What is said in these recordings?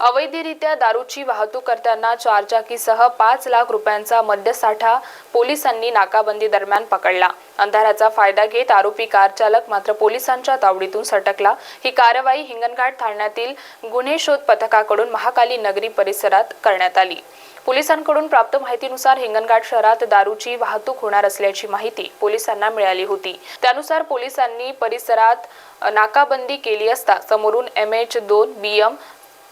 अवैधरित्या दारूची वाहतूक करताना चारचाकीसह पाच लाख रुपयांचा मद्यसाठा पोलिसांनी नाकाबंदी दरम्यान पकडला. अंधाराचा फायदा घेत आरोपी कार चालक मात्र पोलिसांच्या तावडीतून सटकला. ही कारवाई हिंगणघाट ठाण्यातील गुन्हे शोध पथकाकडून महाकाली नगरी परिसरात करण्यात आली. पोलिसांकडून प्राप्त माहितीनुसार हिंगणघाट शहरात दारूची वाहतूक होणार असल्याची माहिती पोलिसांना मिळाली होती. त्यानुसार पोलिसांनी परिसरात नाकाबंदी केली असता समोरून एम एच दोन बी एम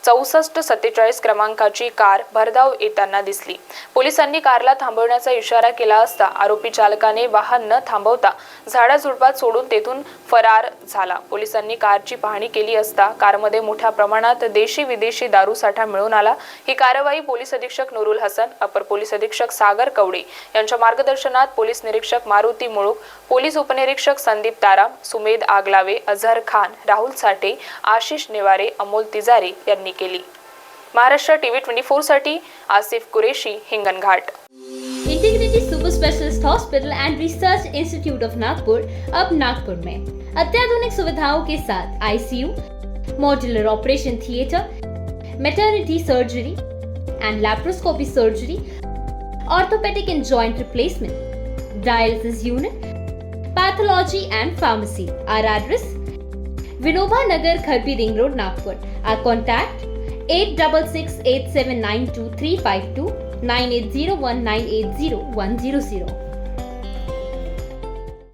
चौसष्ट सत्तेचाळीस क्रमांकाची कार भरधाव येताना दिसली. पोलिसांनी कारला थांबवण्याचा इशारा केला असता आरोपी चालकाने वाहन न थांबवता झाडाझुडपात सोडून तेथून फरार झाला. पोलिसांनी कारची पाहणी केली असता कारमध्ये मोठ्या प्रमाणात देशी विदेशी दारू साठा मिळून आला. ही कारवाई पोलीस अधीक्षक नुरुल हसन अपर पोलीस अधीक्षक सागर कवडे यांच्या मार्गदर्शनात पोलीस निरीक्षक मारुती मुळूक पोलीस उपनिरीक्षक संदीप ताराम सुमेध आगलावे अझहर खान राहुल साठे आशिष नेवारे अमोल तिजारे यांनी केली. महाराष्ट्र टीव्ही ट्वेंटी फोर साठी Asif Qureshi, Hinganghat. Integrity super specialist hospital and research institute of Nagpur, अब नागपुर में. अत्याधुनिक सुविधाओं के साथ ICU modular operation theatre maternity surgery and laparoscopy surgery orthopaedic and joint replacement dialysis unit Vinoba Nagar, Kharpi Road, Nagpur. Our contact 866 8792